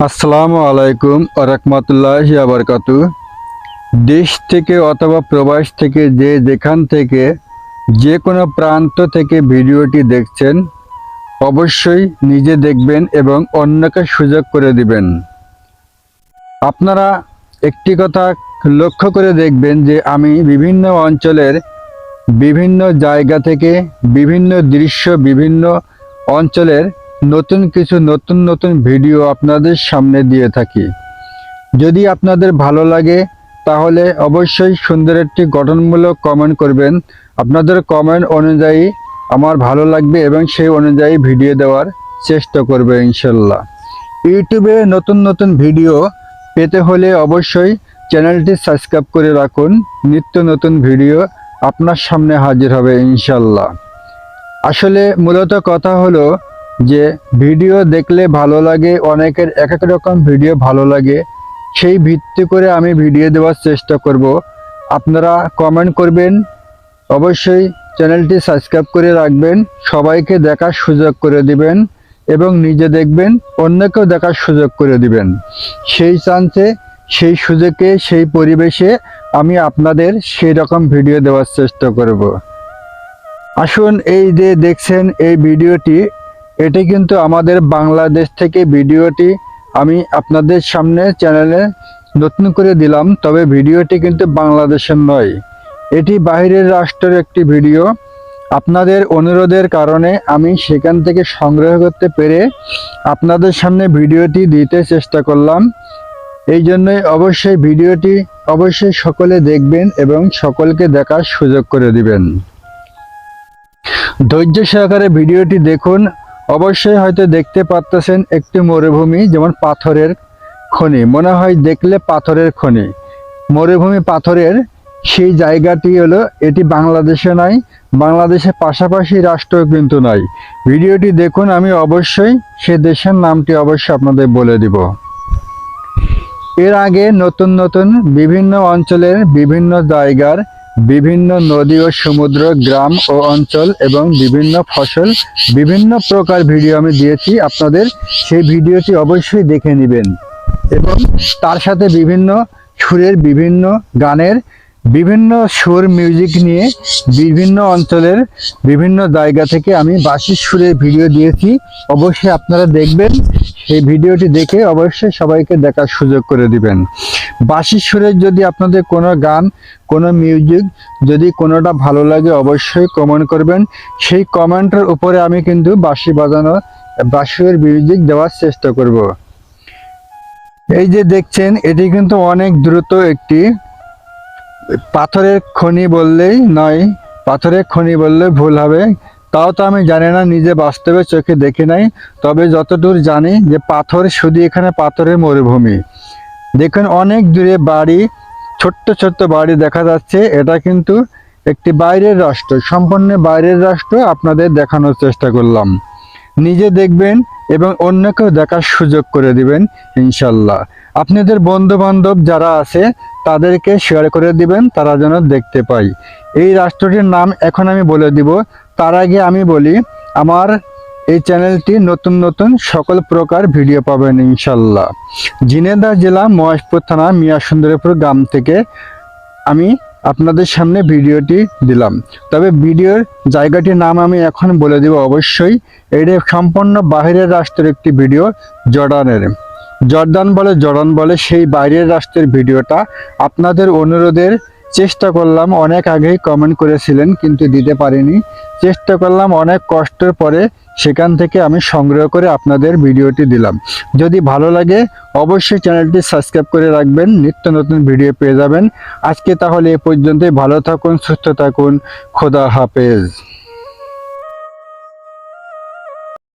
আসসালামু আলাইকুম রহমতুল্লাহ আবরকাতু দেশ থেকে অথবা প্রবাস থেকে যে যেখান থেকে যে কোনো প্রান্ত থেকে ভিডিওটি দেখছেন, অবশ্যই নিজে দেখবেন এবং অন্যকে সুযোগ করে দিবেন। আপনারা একটি কথা লক্ষ্য করে দেখবেন যে আমি বিভিন্ন অঞ্চলের বিভিন্ন জায়গা থেকে বিভিন্ন দৃশ্য, বিভিন্ন অঞ্চলের নতুন কিছু, নতুন নতুন ভিডিও আপনাদের সামনে দিয়ে থাকি। যদি আপনাদের ভালো লাগে, তাহলে অবশ্যই সুন্দর একটি গঠনমূলক কমেন্ট করবেন। আপনাদের কমেন্ট অনুযায়ী আমার ভালো লাগবে এবং সেই অনুযায়ী ভিডিও দেওয়ার চেষ্টা করবে ইনশাল্লাহ। ইউটিউবে নতুন নতুন ভিডিও পেতে হলে অবশ্যই চ্যানেলটি সাবস্ক্রাইব করে রাখুন। নিত্য নতুন ভিডিও আপনার সামনে হাজির হবে ইনশাল্লাহ। আসলে মূলত কথা হলো যে ভিডিও দেখলে ভালো লাগে, অনেকের এক এক রকম ভিডিও ভালো লাগে, সেই ভিত্তি করে আমি ভিডিও দেওয়ার চেষ্টা করব। আপনারা কমেন্ট করবেন, অবশ্যই চ্যানেলটি সাবস্ক্রাইব করে রাখবেন, সবাইকে দেখার সুযোগ করে দিবেন এবং নিজে দেখবেন, অন্যকেও দেখার সুযোগ করে দিবেন। সেই চান্সে সেই সুযোগে, সেই পরিবেশে আমি আপনাদের সেই রকম ভিডিও দেওয়ার চেষ্টা করব। আসুন এই যে দেখছেন এই ভিডিওটি এটি কিন্তু আমাদের বাংলাদেশ থেকে ভিডিওটি আমি আপনাদের সামনে চ্যানেলে নতুন করে দিলাম, তবে ভিডিওটি কিন্তু বাংলাদেশের নয়। এটি বাইরের রাষ্ট্রের একটি ভিডিও। আপনাদের অনুরোধের কারণে আমি সেখান থেকে সংগ্রহ করতে পেরে আপনাদের সামনে ভিডিওটি দিতে চেষ্টা করলাম। এই জন্যই অবশ্যই ভিডিওটি অবশ্যই সকলে দেখবেন এবং সকলকে দেখার সুযোগ করে দিবেন। ধৈর্য সহকারে ভিডিওটি দেখুন। অবশ্যই হয়তো দেখতে পারতেছেন একটি মরুভূমি, যেমন পাথরের খনি। মনে হয় দেখলে পাথরের খনি। মরুভূমি পাথরের সেই জায়গাটি হলো, এটি বাংলাদেশে নয়, বাংলাদেশের পাশাপাশি রাষ্ট্র কিন্তু নয়। ভিডিওটি দেখুন, আমি অবশ্যই সে দেশের নামটি অবশ্যই আপনাদের বলে দিব। এর আগে নতুন নতুন বিভিন্ন অঞ্চলের বিভিন্ন জায়গার বিভিন্ন নদী ও সমুদ্র, গ্রাম ও অঞ্চল এবং বিভিন্ন ফসল, বিভিন্ন প্রকার ভিডিও আমি দিয়েছি। আপনাদের সেই ভিডিওটি অবশ্যই দেখে নেবেন। এবং তার সাথে বিভিন্ন সুরের বিভিন্ন গানের বিভিন্ন সুর মিউজিক নিয়ে বিভিন্ন অঞ্চলের বিভিন্ন জায়গা থেকে আমি বাসির সুরের ভিডিও দিয়েছি। অবশ্যই আপনারা দেখবেন। সেই ভিডিওটি দেখে অবশ্যই সবাইকে দেখার সুযোগ করে দিবেন। বাসির সুরের যদি আপনাদের কোনো গান, কোনো মিউজিক যদি কোনোটা ভালো লাগে অবশ্যই কমেন্ট করবেন। সেই কমেন্টের উপরে আমি কিন্তু বাঁশি বাজানো, বাঁশির মিউজিক দেওয়ার চেষ্টা করব। এই যে দেখছেন, এটি কিন্তু অনেক দ্রুত একটি পাথরের খনি বললেই নয়, পাথরের খনি বললে ভুল হবে। তাও তো আমি জানি না, নিজে বাস্তবে চোখে দেখি নাই। তবে যতদূর জানি যে পাথর শুধু এখানে পাথরের মরুভূমি। দেখুন, অনেক দূরে বাড়ি, ছোট্ট ছোট্ট বাড়ি দেখা যাচ্ছে। এটা কিন্তু একটি বাইরের রাষ্ট্র, সম্পূর্ণ বাইরের রাষ্ট্র আপনাদের দেখানোর চেষ্টা করলাম। নিজে দেখবেন এবং অন্যকেও দেখার সুযোগ করে দিবেন, ইনশাল্লাহ। আপনাদের বন্ধু বান্ধব যারা আছে, তাদেরকে শেয়ার করে দিবেন, তারা যেন দেখতে পাই এই রাষ্ট্রটির নাম এখন আমি বলে দিব। তার আগে আমি বলি, আমার এই চ্যানেলটি নতুন নতুন সকল প্রকার ভিডিও পাবেন ইনশাল্লাহ। জিনেদা জেলা মহেশপুর থানা মিয়া সুন্দরপুর গ্রাম থেকে আমি আপনাদের সামনে ভিডিওটি দিলাম। তবে ভিডিওর জায়গাটির নাম আমি এখন বলে দিব, অবশ্যই এটা সম্পূর্ণ বাহিরের রাষ্ট্রের একটি ভিডিও জর্ডানের। জর্দান বলে জর্ডান বলে সেই বাইরের রাষ্ট্রের ভিডিওটা আপনাদের অনুরোধের চেষ্টা করলাম, অনেক আগেই কমেন্ট করেছিলেন, কিন্তু দিতে পারিনি। চেষ্টা করলাম, অনেক কষ্টের পরে সেখান থেকে আমি সংগ্রহ করে আপনাদের ভিডিওটি দিলাম। যদি ভালো লাগে, অবশ্যই চ্যানেলটি সাবস্ক্রাইব করে রাখবেন, নিত্য নতুন ভিডিও পেয়ে যাবেন। আজকে তাহলে এ পর্যন্তই, ভালো থাকুন, সুস্থ থাকুন, খোদা হাফেজ।